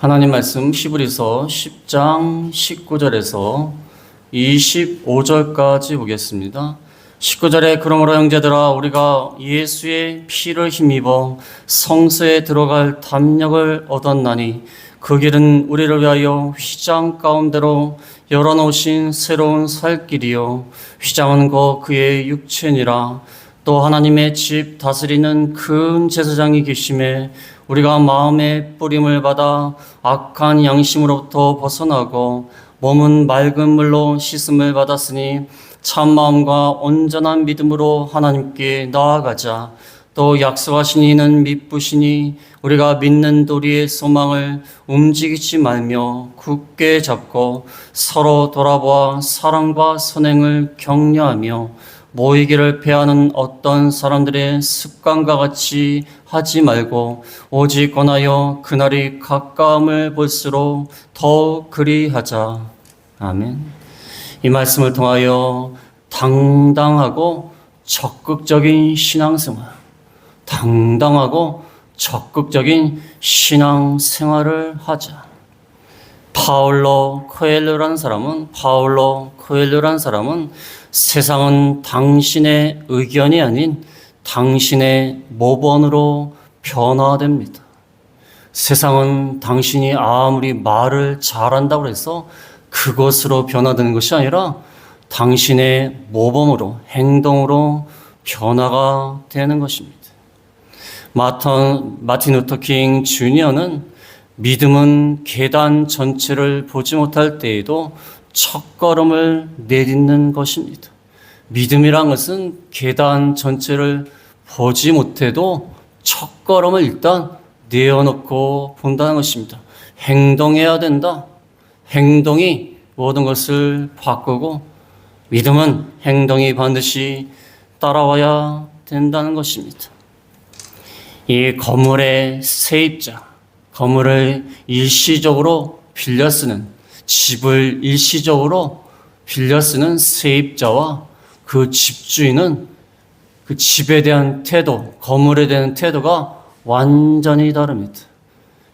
하나님 말씀 히브리서 10장 19절에서 25절까지 보겠습니다. 19절에 그러므로 형제들아 우리가 예수의 피를 힘입어 성서에 들어갈 담력을 얻었나니 그 길은 우리를 위하여 휘장 가운데로 열어놓으신 새로운 살 길이요 휘장은 거 그의 육체니라 또 하나님의 집 다스리는 큰 제사장이 계심에 우리가 마음의 뿌림을 받아 악한 양심으로부터 벗어나고 몸은 맑은 물로 씻음을 받았으니 참 마음과 온전한 믿음으로 하나님께 나아가자. 또 약속하신 이는 믿부시니 우리가 믿는 도리의 소망을 움직이지 말며 굳게 잡고 서로 돌아보아 사랑과 선행을 격려하며 모이기를 패하는 어떤 사람들의 습관과 같이 하지 말고 오직 권하여 그날이 가까움을 볼수록 더 그리하자. 아멘. 이 말씀을 통하여 당당하고 적극적인 신앙생활, 당당하고 적극적인 신앙생활을 하자. 파울로 코엘료라는 사람은 파울로 코엘료라는 사람은 세상은 당신의 의견이 아닌 당신의 모범으로 변화됩니다. 세상은 당신이 아무리 말을 잘한다고 해서 그것으로 변화되는 것이 아니라 당신의 모범으로 행동으로 변화가 되는 것입니다. 마턴, 마틴 루터킹 주니어는 믿음은 계단 전체를 보지 못할 때에도 첫 걸음을 내딛는 것입니다. 믿음이란 것은 계단 전체를 보지 못해도 첫 걸음을 일단 내어놓고 본다는 것입니다. 행동해야 된다. 행동이 모든 것을 바꾸고 믿음은 행동이 반드시 따라와야 된다는 것입니다. 이 건물의 세입자, 건물을 일시적으로 빌려 쓰는 집을 일시적으로 빌려 쓰는 세입자와 그 집주인은 그 집에 대한 태도, 건물에 대한 태도가 완전히 다릅니다.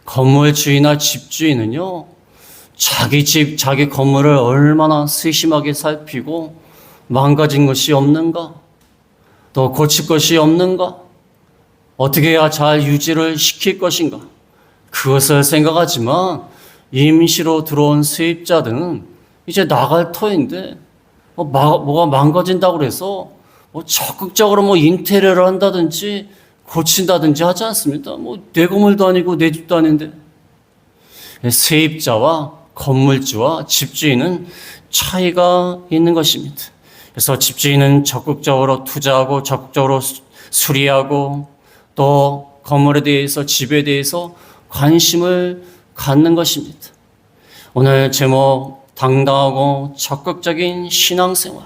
건물 주인이나 집주인은요, 자기 집, 자기 건물을 얼마나 세심하게 살피고 망가진 것이 없는가? 또 고칠 것이 없는가? 어떻게 해야 잘 유지를 시킬 것인가? 그것을 생각하지만 임시로 들어온 세입자들은 이제 나갈 터인데 뭐 마- 뭐가 망가진다고 그래서 뭐 적극적으로 뭐 인테리어를 한다든지 고친다든지 하지 않습니다. 뭐내 건물도 아니고 내 집도 아닌데 세입자와 건물주와 집주인은 차이가 있는 것입니다. 그래서 집주인은 적극적으로 투자하고 적극적으로 수- 수리하고 또 건물에 대해서 집에 대해서 관심을 갖는 것입니다. 오늘 제목 당당하고 적극적인 신앙생활.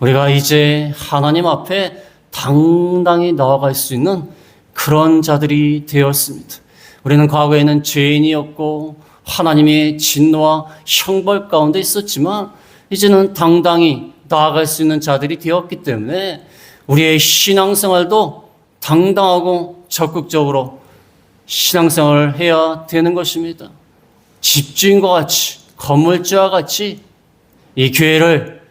우리가 이제 하나님 앞에 당당히 나아갈 수 있는 그런 자들이 되었습니다. 우리는 과거에는 죄인이었고 하나님의 진노와 형벌 가운데 있었지만 이제는 당당히 나아갈 수 있는 자들이 되었기 때문에 우리의 신앙생활도 당당하고 적극적으로 신앙생활을 해야 되는 것입니다. 집주인과 같이 건물주와 같이 이 교회를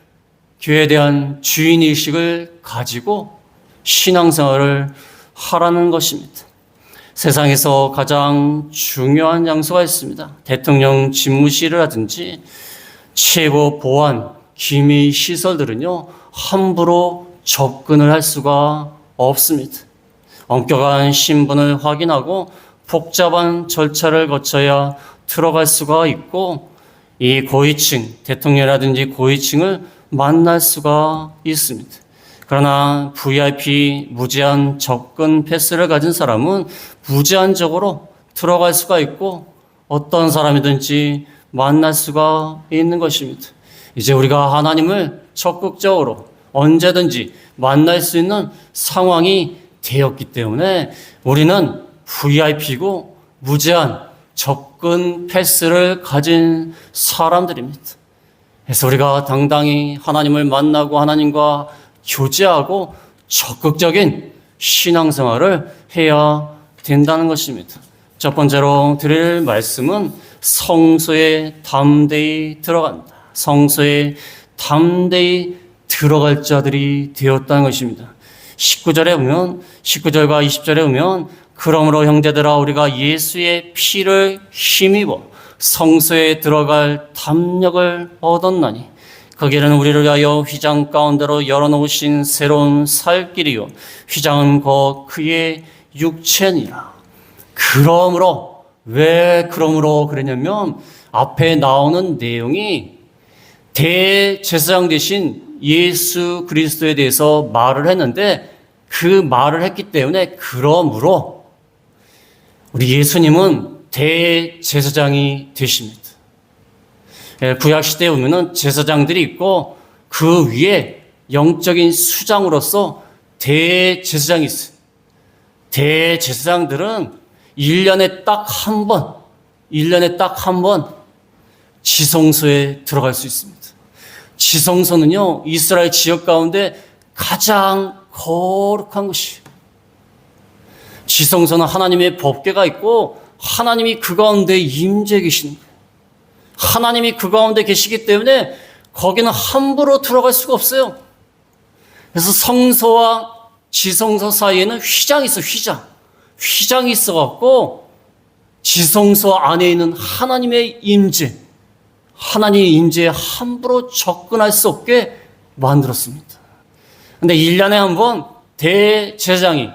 교회에 대한 주인의식을 가지고 신앙생활을 하라는 것입니다. 세상에서 가장 중요한 장소가 있습니다. 대통령 집무실을 하든지 최고 보안, 기밀 시설들은요, 함부로 접근을 할 수가 없습니다. 엄격한 신분을 확인하고 복잡한 절차를 거쳐야 들어갈 수가 있고 이 고위층, 대통령이라든지 고위층을 만날 수가 있습니다. 그러나 VIP 무제한 접근 패스를 가진 사람은 무제한적으로 들어갈 수가 있고 어떤 사람이든지 만날 수가 있는 것입니다. 이제 우리가 하나님을 적극적으로 언제든지 만날 수 있는 상황이 되었기 때문에 우리는 VIP고 무제한 접근 패스를 가진 사람들입니다. 그래서 우리가 당당히 하나님을 만나고 하나님과 교제하고 적극적인 신앙생활을 해야 된다는 것입니다. 첫 번째로 드릴 말씀은 성소에 담대히 들어간다. 성소에 담대히 들어갈 자들이 되었다는 것입니다. 19절에 보면 19절과 20절에 보면 그러므로 형제들아 우리가 예수의 피를 힘입어 성소에 들어갈 담력을 얻었나니 거기에는 우리를 위하여 휘장 가운데로 열어놓으신 새로운 살 길이요 휘장은 곧 그의 육체니라. 그러므로 왜 그러므로 그러냐면 앞에 나오는 내용이 대제사장 대신 예수 그리스도에 대해서 말을 했는데 그 말을 했기 때문에 그러므로 우리 예수님은 대제사장이 되십니다. 예, 구약 시대에 보면은 제사장들이 있고 그 위에 영적인 수장으로서 대제사장이 있어요. 대제사장들은 1년에 딱 한 번, 1년에 딱 한 번 지성소에 들어갈 수 있습니다. 지성소는요, 이스라엘 지역 가운데 가장 거룩한 곳이에요. 지성소는 하나님의 법궤가 있고 하나님이 그 가운데 임재 거예요. 하나님이 그 가운데 계시기 때문에 거기는 함부로 들어갈 수가 없어요. 그래서 성소와 지성소 사이에는 휘장이 있어, 휘장. 휘장이 있어갖고 지성소 안에 있는 하나님의 임재, 하나님의 임재에 함부로 접근할 수 없게 만들었습니다. 근데 1년에 한 번 대제장이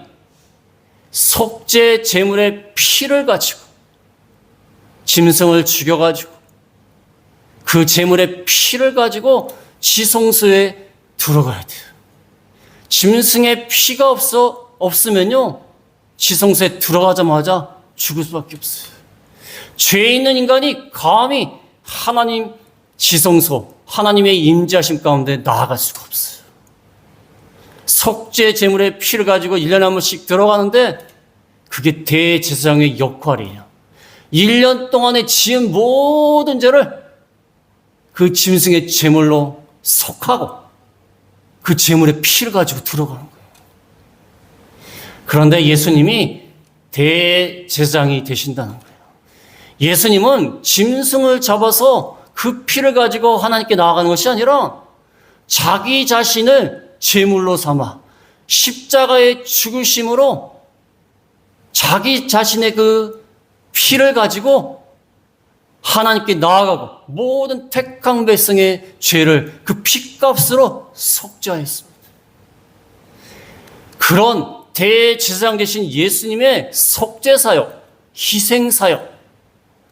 속죄 제물의 피를 가지고 짐승을 죽여가지고 그 제물의 피를 가지고 지성소에 들어가야 돼요. 짐승의 피가 없어 없으면요 지성소에 들어가자마자 죽을 수밖에 없어요. 죄 있는 인간이 감히 하나님 지성소 하나님의 임재하심 가운데 나아갈 수가 없어요. 속죄 제물의 피를 가지고 1년에 한 번씩 들어가는데 그게 대제사장의 역할이에요. 1년 동안에 지은 모든 죄를 그 짐승의 제물로 속하고 그 제물의 피를 가지고 들어가는 거예요. 그런데 예수님이 대제사장이 되신다는 거예요. 예수님은 짐승을 잡아서 그 피를 가지고 하나님께 나아가는 것이 아니라 자기 자신을 제물로 삼아 십자가의 죽으심으로 자기 자신의 그 피를 가지고 하나님께 나아가고 모든 택한 백성의 죄를 그 피값으로 속죄하였습니다. 그런 대제사장 되신 예수님의 속죄사역, 희생사역,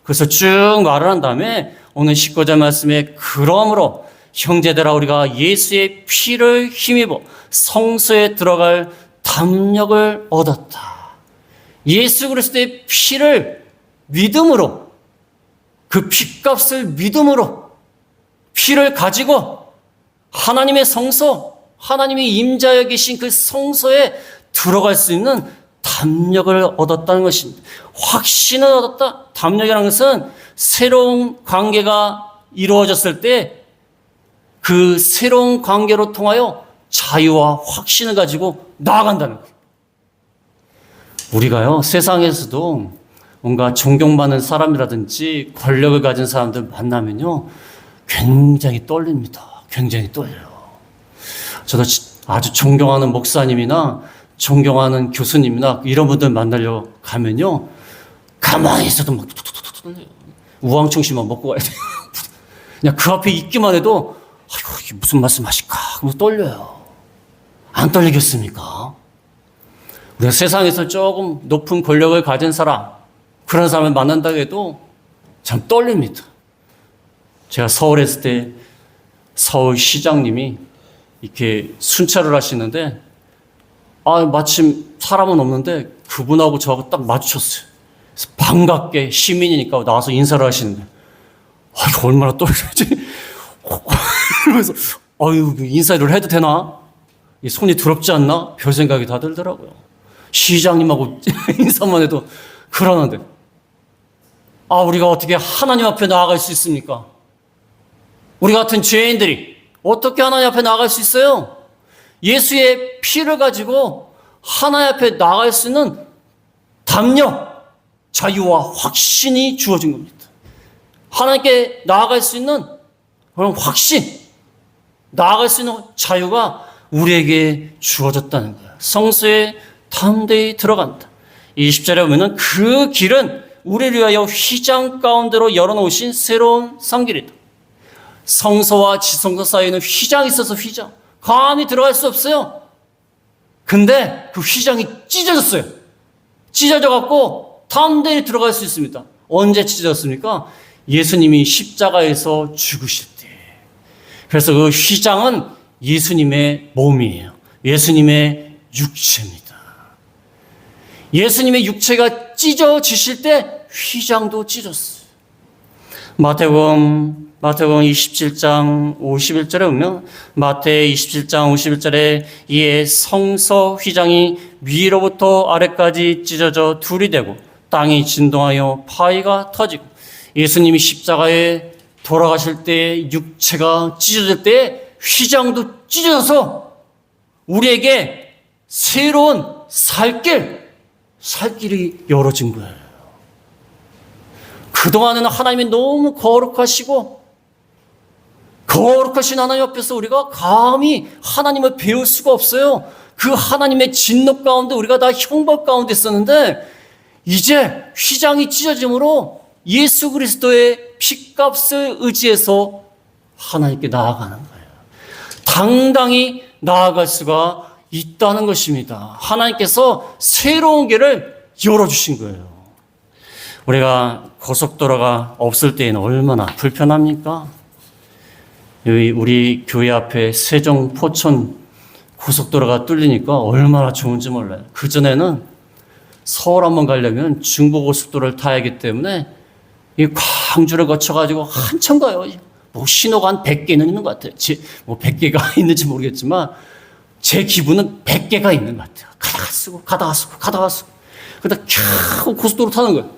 그래서 쭉 말을 한 다음에 오늘 19절 말씀에 그러므로 형제들아 우리가 예수의 피를 힘입어 성소에 들어갈 담력을 얻었다. 예수 그리스도의 피를 믿음으로 그 피값을 믿음으로 피를 가지고 하나님의 성소, 하나님의 임자여 계신 그 성소에 들어갈 수 있는 담력을 얻었다는 것입니다. 확신을 얻었다. 담력이라는 것은 새로운 관계가 이루어졌을 때 그 새로운 관계로 통하여 자유와 확신을 가지고 나아간다는 거예요. 우리가요, 세상에서도 뭔가 존경받는 사람이라든지 권력을 가진 사람들 만나면요, 굉장히 떨립니다. 굉장히 떨려요. 저도 아주 존경하는 목사님이나 존경하는 교수님이나 이런 분들 만나려 가면요, 가만히 있어도 막. 우황청심만 먹고 가야 돼요. 그냥 그 앞에 있기만 해도, 아 이게 무슨 말씀 하실까? 그러면서 떨려요. 안 떨리겠습니까? 우리가 세상에서 조금 높은 권력을 가진 사람, 그런 사람을 만난다고 해도 참 떨립니다. 제가 서울에 있을 때 서울 시장님이 이렇게 순찰을 하시는데, 아, 마침 사람은 없는데 그분하고 저하고 딱 마주쳤어요. 반갑게 시민이니까 나와서 인사를 하시는데, 아, 얼마나 떨리지? 그러면서, 아유, 인사를 해도 되나? 이 손이 더럽지 않나? 별 생각이 다 들더라고요. 시장님하고 인사만 해도 그러는데. 아, 우리가 어떻게 하나님 앞에 나아갈 수 있습니까? 우리 같은 죄인들이 어떻게 하나님 앞에 나아갈 수 있어요? 예수의 피를 가지고 하나님 앞에 나아갈 수 있는 담력, 자유와 확신이 주어진 겁니다. 하나님께 나아갈 수 있는 그런 확신, 나아갈 수 있는 자유가 우리에게 주어졌다는 거예요. 성수에 담대히 들어간다. 20절에 보면은 그 길은 우리를 위하여 휘장 가운데로 열어놓으신 새로운 성길이다. 성서와 지성서 사이에는 휘장이 있어서 휘장. 감히 들어갈 수 없어요. 근데 그 휘장이 찢어졌어요. 찢어져 갖고 담대히 들어갈 수 있습니다. 언제 찢어졌습니까? 예수님이 십자가에서 죽으실 때. 그래서 그 휘장은 예수님의 몸이에요. 예수님의 육체입니다. 예수님의 육체가 찢어지실 때 휘장도 찢었어요. 마태복음 마태복음 27장 51절에 보면 마태 27장 51절에 이에 성서 휘장이 위로부터 아래까지 찢어져 둘이 되고 땅이 진동하여 파이가 터지고 예수님이 십자가에 돌아가실 때 육체가 찢어질 때 휘장도 찢어져서 우리에게 새로운 살길 살길이 열어진 거예요. 그동안에는 하나님이 너무 거룩하시고 거룩하신 하나님 앞에서 우리가 감히 하나님을 배울 수가 없어요. 그 하나님의 진노 가운데 우리가 다 형벌 가운데 있었는데 이제 휘장이 찢어짐으로 예수 그리스도의 피값을 의지해서 하나님께 나아가는 거예요. 당당히 나아갈 수가 있다는 것입니다. 하나님께서 새로운 길을 열어주신 거예요. 우리가 고속도로가 없을 때에는 얼마나 불편합니까? 여기 우리 교회 앞에 세종 포천 고속도로가 뚫리니까 얼마나 좋은지 몰라요. 그전에는 서울 한번 가려면 중부고속도로를 타야 하기 때문에 이 광주를 거쳐가지고 한참 가요. 뭐 신호가 한 100개는 있는 것 같아요. 제, 뭐 100개가 있는지 모르겠지만 제 기분은 100개가 있는 것 같아요. 가다가 쓰고, 가다가 쓰고, 가다가 쓰고. 그러다 캬 고속도로 타는 거예요.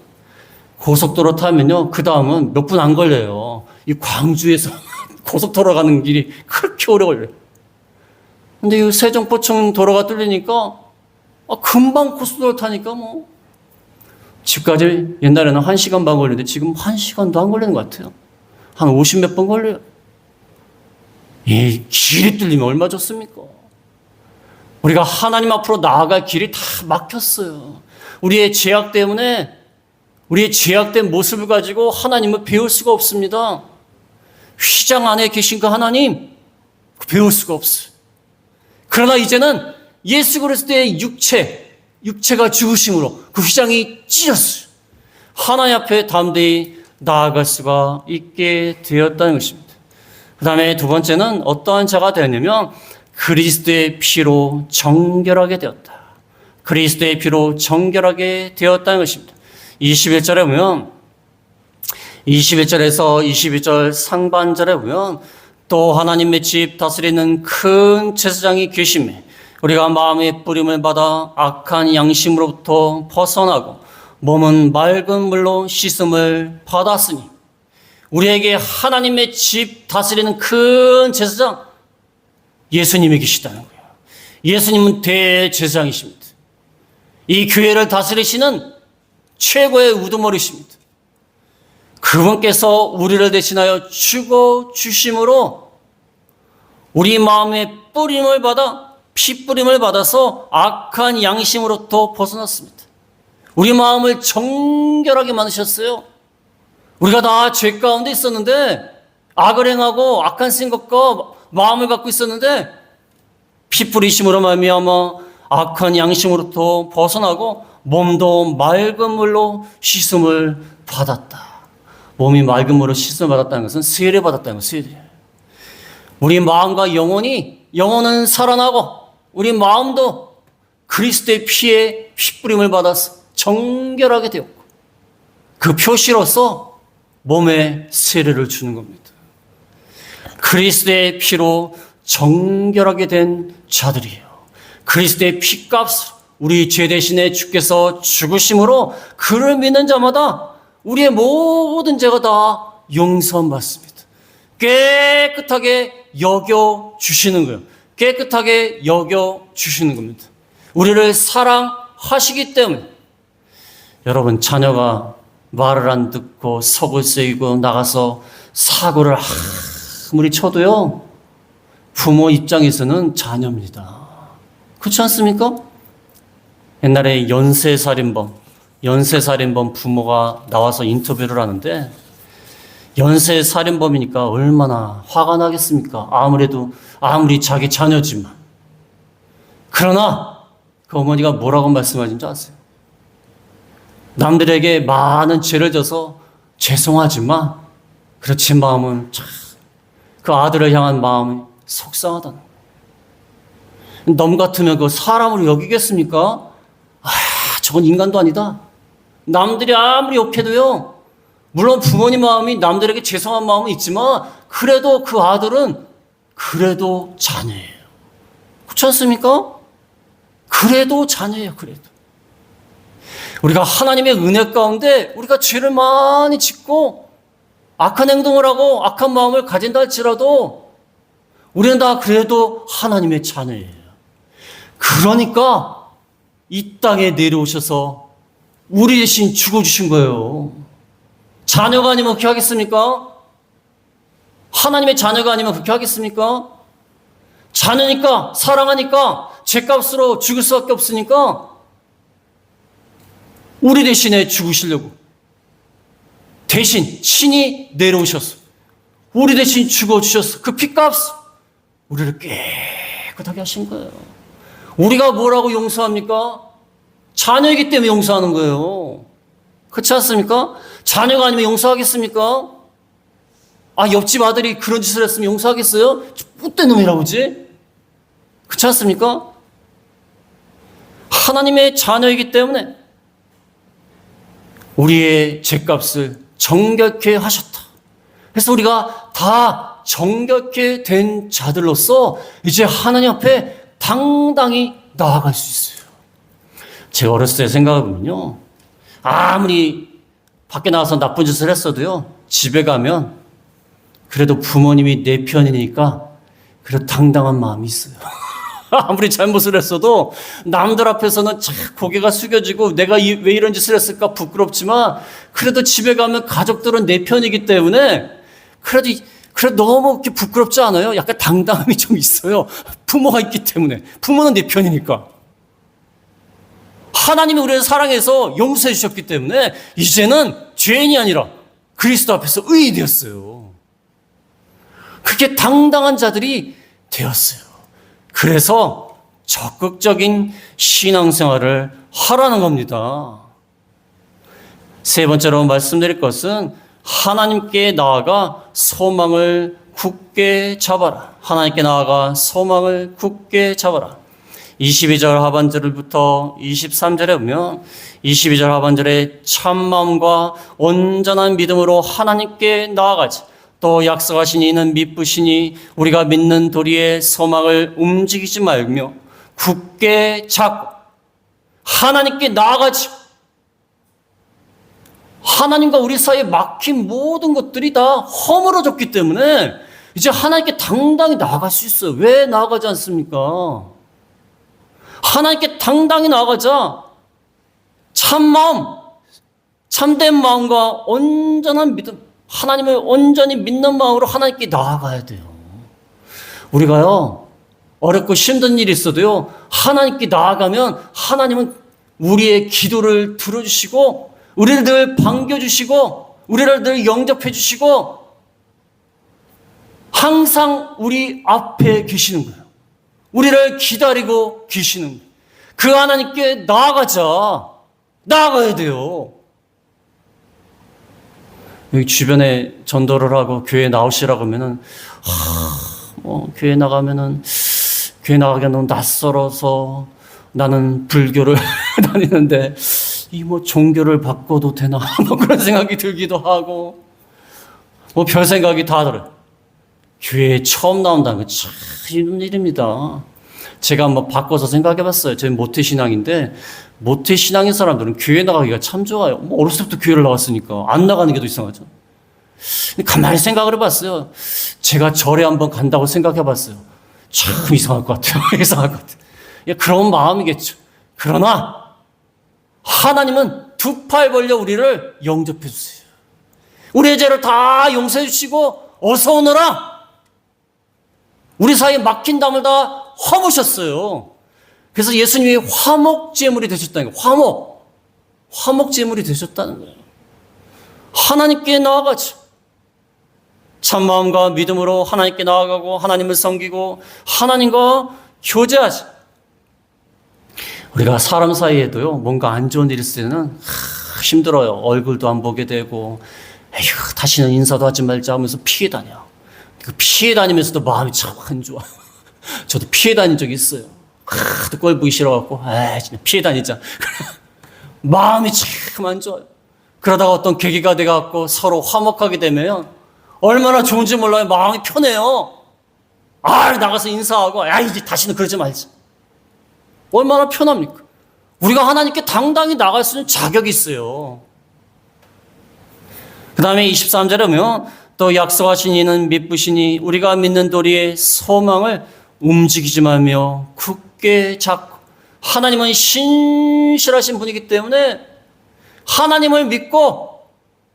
고속도로 타면요, 그 다음은 몇 분 안 걸려요. 이 광주에서 고속도로 가는 길이 그렇게 오래 걸려요. 근데 이 세종포천 도로가 뚫리니까, 아, 금방 고속도로 타니까 뭐, 집까지 옛날에는 1시간 반 걸리는데 지금 1시간도 안 걸리는 것 같아요. 한 50 몇 번 걸려요. 이 길이 뚫리면 얼마 좋습니까? 우리가 하나님 앞으로 나아갈 길이 다 막혔어요. 우리의 죄악 때문에 우리의 죄악된 모습을 가지고 하나님을 배울 수가 없습니다. 휘장 안에 계신 그 하나님 배울 수가 없어요. 그러나 이제는 예수 그리스도의 육체, 육체가 죽으심으로 그 휘장이 찢었어요. 하나님 앞에 담대히 나아갈 수가 있게 되었다는 것입니다. 그 다음에 두 번째는 어떠한 자가 되었냐면 그리스도의 피로 정결하게 되었다. 그리스도의 피로 정결하게 되었다는 것입니다. 21절에 보면 21절에서 22절 상반절에 보면 또 하나님의 집 다스리는 큰 제사장이 계심에 우리가 마음의 뿌림을 받아 악한 양심으로부터 벗어나고 몸은 맑은 물로 씻음을 받았으니 우리에게 하나님의 집 다스리는 큰 제사장 예수님이 계시다는 거예요. 예수님은 대제사장이십니다. 이 교회를 다스리시는 최고의 우두머리십니다. 그분께서 우리를 대신하여 죽어 주심으로 우리 마음의 뿌림을 받아 피 뿌림을 받아서 악한 양심으로부터 벗어났습니다. 우리 마음을 정결하게 만드셨어요. 우리가 다 죄 가운데 있었는데 악을 행하고 악한 생각과 마음을 갖고 있었는데 피 뿌리심으로 말미암아 악한 양심으로부터 벗어나고 몸도 맑은 물로 씻음을 받았다. 몸이 맑은 물로 씻음을 받았다는 것은 세례 받았다는 것, 세례. 우리 마음과 영혼이 영혼은 살아나고 우리 마음도 그리스도의 피에 피뿌림을 받아서 정결하게 되었고 그 표시로서 몸에 세례를 주는 겁니다. 그리스도의 피로 정결하게 된 자들이에요. 그리스도의 피값을 우리 죄 대신에 주께서 죽으심으로 그를 믿는 자마다 우리의 모든 죄가 다 용서받습니다. 깨끗하게 여겨 주시는 거예요. 깨끗하게 여겨 주시는 겁니다. 우리를 사랑하시기 때문에 여러분, 자녀가 말을 안 듣고 속을 쓰이고 나가서 사고를 아무리 쳐도요, 부모 입장에서는 자녀입니다. 그렇지 않습니까? 옛날에 연쇄살인범, 연쇄살인범 부모가 나와서 인터뷰를 하는데, 연쇄 살인범이니까 얼마나 화가 나겠습니까? 아무래도, 아무리 자기 자녀지만. 그러나, 그 어머니가 뭐라고 말씀하신지 아세요? 남들에게 많은 죄를 져서 죄송하지만, 그렇지 마음은 참, 그 아들을 향한 마음이 속상하다는 거예요. 넘 같으면 그 사람으로 여기겠습니까? 아, 저건 인간도 아니다. 남들이 아무리 욕해도요, 물론 부모님 마음이 남들에게 죄송한 마음은 있지만, 그래도 그 아들은 그래도 자녀예요. 그렇지 않습니까? 그래도 자녀예요, 그래도. 우리가 하나님의 은혜 가운데 우리가 죄를 많이 짓고 악한 행동을 하고 악한 마음을 가진다 할지라도 우리는 다 그래도 하나님의 자녀예요. 그러니까 이 땅에 내려오셔서 우리 대신 죽어주신 거예요. 자녀가 아니면 그렇게 하겠습니까? 하나님의 자녀가 아니면 그렇게 하겠습니까? 자녀니까, 사랑하니까, 죄값으로 죽을 수밖에 없으니까, 우리 대신에 죽으시려고. 대신 신이 내려오셨어. 우리 대신 죽어주셨어. 그 피값, 우리를 깨끗하게 하신 거예요. 우리가 뭐라고 용서합니까? 자녀이기 때문에 용서하는 거예요. 그렇지 않습니까? 자녀가 아니면 용서하겠습니까? 아, 옆집 아들이 그런 짓을 했으면 용서하겠어요? 못된 놈이라고 그지? 그렇지 않습니까? 하나님의 자녀이기 때문에 우리의 죄값을 정결케 하셨다. 그래서 우리가 다 정결케 된 자들로서 이제 하나님 앞에 당당히 나아갈 수 있어요. 제가 어렸을 때 생각해보면요. 아무리 밖에 나가서 나쁜 짓을 했어도요. 집에 가면 그래도 부모님이 내 편이니까 그래도 당당한 마음이 있어요. 아무리 잘못을 했어도 남들 앞에서는 참 고개가 숙여지고 내가 이- 왜 이런 짓을 했을까 부끄럽지만 그래도 집에 가면 가족들은 내 편이기 때문에 그래도 이- 그래 너무 이렇게 부끄럽지 않아요? 약간 당당함이 좀 있어요. 부모가 있기 때문에 부모는 내 편이니까. 하나님이 우리를 사랑해서 용서해 주셨기 때문에 이제는 죄인이 아니라 그리스도 앞에서 의인이 되었어요. 그게 당당한 자들이 되었어요. 그래서 적극적인 신앙생활을 하라는 겁니다. 세 번째로 말씀드릴 것은 하나님께 나아가 소망을 굳게 잡아라. 하나님께 나아가 소망을 굳게 잡아라. 22절 하반절부터 23절에 보면 22절 하반절에 참 마음과 온전한 믿음으로 하나님께 나아가지. 또 약속하신 이는 믿으시니 우리가 믿는 도리의 소망을 움직이지 말며 굳게 잡고 하나님께 나아가지. 하나님과 우리 사이에 막힌 모든 것들이 다 허물어졌기 때문에 이제 하나님께 당당히 나아갈 수 있어요. 왜 나아가지 않습니까? 하나님께 당당히 나아가자. 참 마음, 참된 마음과 온전한 믿음, 하나님을 온전히 믿는 마음으로 하나님께 나아가야 돼요. 우리가요, 어렵고 힘든 일이 있어도요, 하나님께 나아가면 하나님은 우리의 기도를 들어주시고, 우리를 늘 반겨주시고, 우리를 늘 영접해주시고, 항상 우리 앞에 계시는 거예요. 우리를 기다리고 계시는 거예요. 그 하나님께 나아가자. 나아가야 돼요. 여기 주변에 전도를 하고 교회 나오시라고 하면은, 하, 뭐, 교회 나가면은, 교회 나가기가 너무 낯설어서 나는 불교를 다니는데, 이 뭐 종교를 바꿔도 되나? 뭐 그런 생각이 들기도 하고, 뭐 별 생각이 다 들어요. 교회에 처음 나온다는 건 참 힘든 일입니다. 제가 한번 바꿔서 생각해 봤어요. 저희 모태신앙인데, 모태신앙인 사람들은 교회 나가기가 참 좋아요. 뭐 어렸을 때부터 교회를 나왔으니까. 안 나가는 게 더 이상하죠. 가만히 생각을 해 봤어요. 제가 절에 한번 간다고 생각해 봤어요. 참 이상할 것 같아요. 이상할 것 같아요. 예, 그런 마음이겠죠. 그러나, 하나님은 두 팔 벌려 우리를 영접해 주세요. 우리의 죄를 다 용서해 주시고 어서 오너라. 우리 사이에 막힌 담을 다 허무셨어요. 그래서 예수님이 화목 제물이 되셨다는 거예요. 화목. 화목 제물이 되셨다는 거예요. 하나님께 나아가죠. 참마음과 믿음으로 하나님께 나아가고 하나님을 섬기고 하나님과 교제하죠. 우리가 사람 사이에도요, 뭔가 안 좋은 일 있을 때는 하, 힘들어요. 얼굴도 안 보게 되고, 에휴, 다시는 인사도 하지 말자 하면서 피해 다녀. 그 피해 다니면서도 마음이 참 안 좋아. 저도 피해 다닌 적이 있어요. 하도 꼴 보기 싫어갖고, 아 진짜 피해 다니자. 마음이 참 안 좋아요. 그러다가 어떤 계기가 돼갖고 서로 화목하게 되면 얼마나 좋은지 몰라요. 마음이 편해요. 아, 나가서 인사하고, 야, 이제 다시는 그러지 말자. 얼마나 편합니까? 우리가 하나님께 당당히 나갈 수 있는 자격이 있어요. 그 다음에 23절에 보면 또 약속하신 이는 믿으시니 우리가 믿는 도리의 소망을 움직이지 말며 굳게 잡고 하나님은 신실하신 분이기 때문에 하나님을 믿고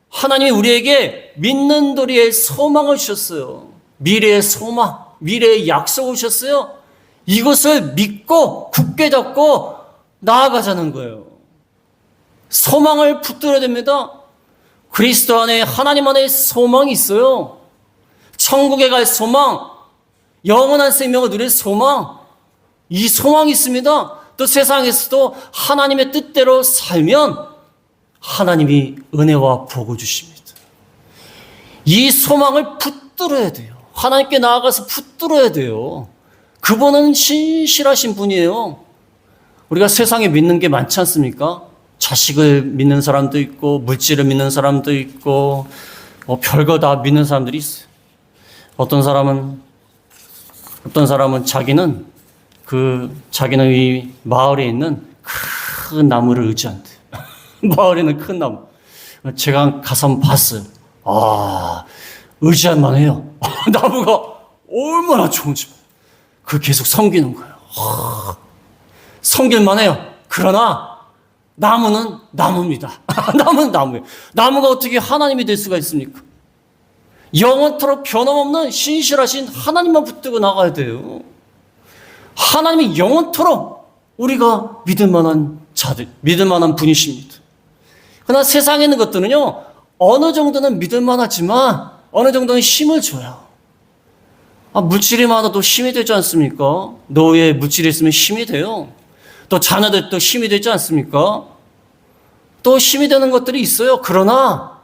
하나님이 우리에게 믿는 도리의 소망을 주셨어요. 미래의 소망, 미래의 약속을 주셨어요. 이것을 믿고 굳게 잡고 나아가자는 거예요. 소망을 붙들어야 됩니다. 그리스도 안에 하나님 안에 소망이 있어요. 천국에 갈 소망, 영원한 생명을 누릴 소망, 이 소망이 있습니다. 또 세상에서도 하나님의 뜻대로 살면 하나님이 은혜와 복을 주십니다. 이 소망을 붙들어야 돼요. 하나님께 나아가서 붙들어야 돼요. 그분은 신실하신 분이에요. 우리가 세상에 믿는 게 많지 않습니까? 자식을 믿는 사람도 있고, 물질을 믿는 사람도 있고, 뭐 별거 다 믿는 사람들이 있어요. 어떤 사람은, 어떤 사람은 자기는 그, 자기는 이 마을에 있는 큰 나무를 의지한대. 마을에는 큰 나무. 제가 가서 봤어요. 아, 의지할 만해요. 나무가 얼마나 좋은지. 그 계속 섬기는 거예요. 하, 섬길 만 해요. 그러나 나무는 나무입니다. 나무는 나무예요. 나무가 어떻게 하나님이 될 수가 있습니까? 영원토록 변함없는 신실하신 하나님만 붙들고 나가야 돼요. 하나님이 영원토록 우리가 믿을 만한 자들, 믿을 만한 분이십니다. 그러나 세상에 있는 것들은요, 어느 정도는 믿을 만하지만 어느 정도는 힘을 줘요. 아, 물질이 많아도 힘이 되지 않습니까? 노예 물질이 있으면 힘이 돼요. 또 자녀들 또 힘이 되지 않습니까? 또 힘이 되는 것들이 있어요. 그러나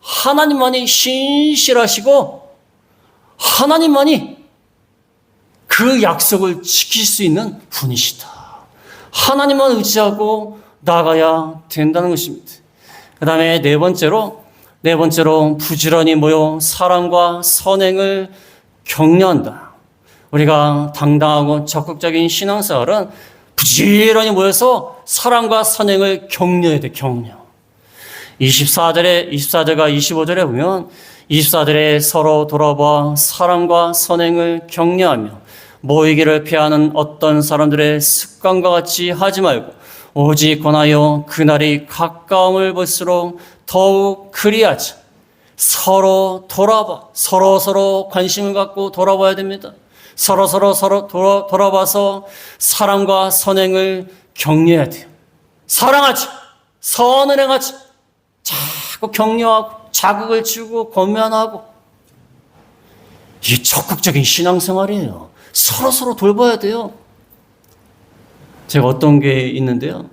하나님만이 신실하시고 하나님만이 그 약속을 지킬 수 있는 분이시다. 하나님만 의지하고 나가야 된다는 것입니다. 그 다음에 네 번째로, 네 번째로 부지런히 모여 사랑과 선행을 격려한다. 우리가 당당하고 적극적인 신앙생활은 부지런히 모여서 사랑과 선행을 격려해야 돼, 격려. 24절에, 24절과 25절에 보면 24절에 서로 돌아봐 사랑과 선행을 격려하며 모이기를 피하는 어떤 사람들의 습관과 같이 하지 말고 오직 권하여 그날이 가까움을 볼수록 더욱 그리하자. 서로 돌아봐. 서로 서로 관심을 갖고 돌아봐야 됩니다. 서로 서로 서로 돌아, 돌아봐서 사랑과 선행을 격려해야 돼요. 사랑하지. 선을 행하지. 자꾸 격려하고 자극을 주고 권면하고 이게 적극적인 신앙생활이에요. 서로 서로 돌봐야 돼요. 제가 어떤 게 있는데요.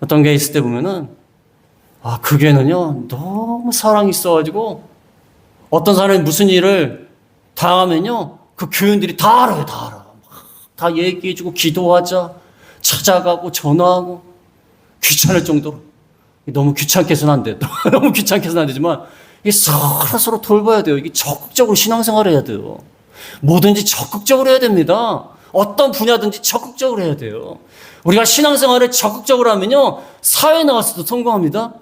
어떤 게 있을 때 보면은 아, 그 교회는요, 너무 사랑이 있어가지고, 어떤 사람이 무슨 일을 당하면요, 그 교인들이 다 알아요, 다 알아. 다 얘기해주고, 기도하자, 찾아가고, 전화하고, 귀찮을 정도로. 너무 귀찮게 해서는 안 돼. 너무 귀찮게 해서는 안 되지만, 이게 서로 서로 돌봐야 돼요. 이게 적극적으로 신앙생활을 해야 돼요. 뭐든지 적극적으로 해야 됩니다. 어떤 분야든지 적극적으로 해야 돼요. 우리가 신앙생활을 적극적으로 하면요, 사회에 나가서도 성공합니다.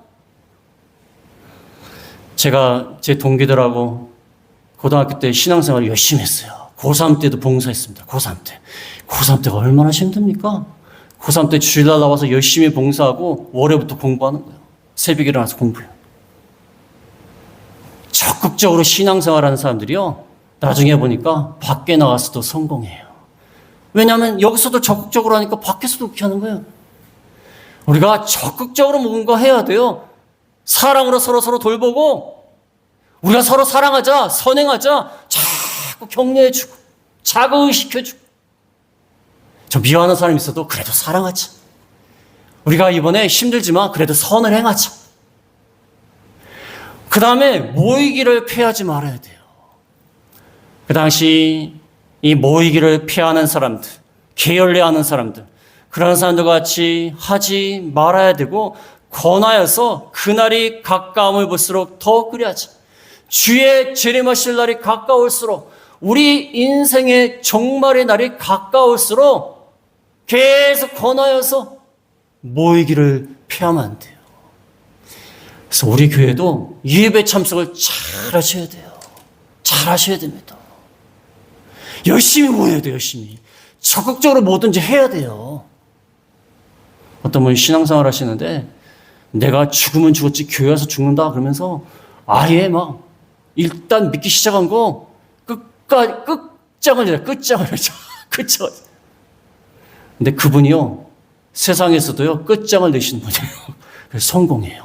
제가 제 동기들하고 고등학교 때 신앙생활을 열심히 했어요. 고3 때도 봉사했습니다. 고3 때. 고3 때가 얼마나 힘듭니까? 고3 때 주일날 나와서 열심히 봉사하고 월요부터 공부하는 거예요. 새벽에 일어나서 공부해요. 적극적으로 신앙생활하는 사람들이요. 나중에 보니까 밖에 나가서도 성공해요. 왜냐하면 여기서도 적극적으로 하니까 밖에서도 그렇게 하는 거예요. 우리가 적극적으로 뭔가 해야 돼요. 사랑으로 서로 서로 돌보고 우리가 서로 사랑하자, 선행하자, 자꾸 격려해주고 자극을 시켜주고 저 미워하는 사람 있어도 그래도 사랑하자. 우리가 이번에 힘들지만 그래도 선을 행하자. 그 다음에 모이기를 피하지 말아야 돼요. 그 당시 이 모이기를 피하는 사람들, 게을리하는 사람들, 그런 사람들 같이 하지 말아야 되고 권하여서 그날이 가까움을 볼수록 더 그리하자. 주의 재림하실 날이 가까울수록 우리 인생의 종말의 날이 가까울수록 계속 권하여서 모이기를 피하면 안 돼요. 그래서 우리 교회도 예배 참석을 잘 하셔야 돼요. 잘 하셔야 됩니다. 열심히 모여야 돼요, 열심히. 적극적으로 뭐든지 해야 돼요. 어떤 분이 신앙생활 하시는데 내가 죽으면 죽었지 교회 와서 죽는다 그러면서 아예 막 일단 믿기 시작한 거 끝까지 끝장을 내요. 끝장을 내죠. 끝장을. 근데 그분이요 세상에서도요 끝장을 내시는 분이에요. 그래서 성공해요.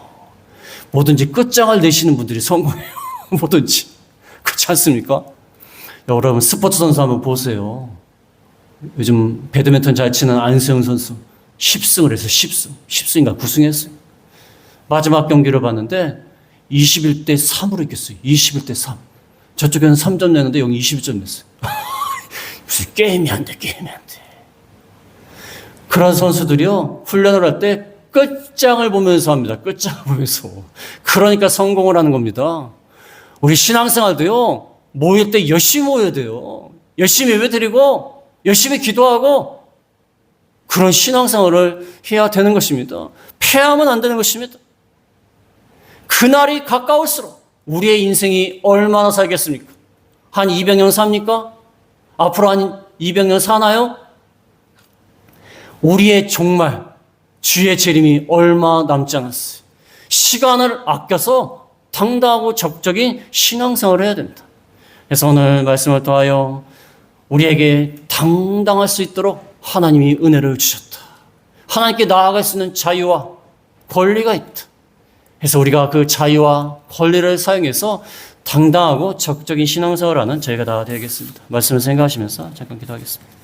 뭐든지 끝장을 내시는 분들이 성공해요. 뭐든지 그렇지 않습니까? 여러분 스포츠 선수 한번 보세요. 요즘 배드민턴 잘 치는 안세훈 선수 10승을 해서 10승, 10승인가 9승 했어요. 마지막 경기를 봤는데 21대 3으로 이겼어요. 21대 3. 저쪽에는 3점 내는데 여기 21점 냈어요. 무슨 게임이 안 돼, 게임이 안 돼. 그런 선수들이요, 훈련을 할 때 끝장을 보면서 합니다. 끝장을 보면서. 그러니까 성공을 하는 겁니다. 우리 신앙생활도요, 모일 때 열심히 모여야 돼요. 열심히 예배 드리고, 열심히 기도하고, 그런 신앙생활을 해야 되는 것입니다. 패하면 안 되는 것입니다. 그날이 가까울수록 우리의 인생이 얼마나 살겠습니까? 한 200년 삽니까? 앞으로 한 200년 사나요? 우리의 종말, 주의 재림이 얼마 남지 않았어요. 시간을 아껴서 당당하고 적적인 신앙생활을 해야 됩니다. 그래서 오늘 말씀을 통하여 우리에게 당당할 수 있도록 하나님이 은혜를 주셨다. 하나님께 나아갈 수 있는 자유와 권리가 있다. 그래서 우리가 그 자유와 권리를 사용해서 당당하고 적극적인 신앙생활을 하는 저희가 다 되겠습니다. 말씀을 생각하시면서 잠깐 기도하겠습니다.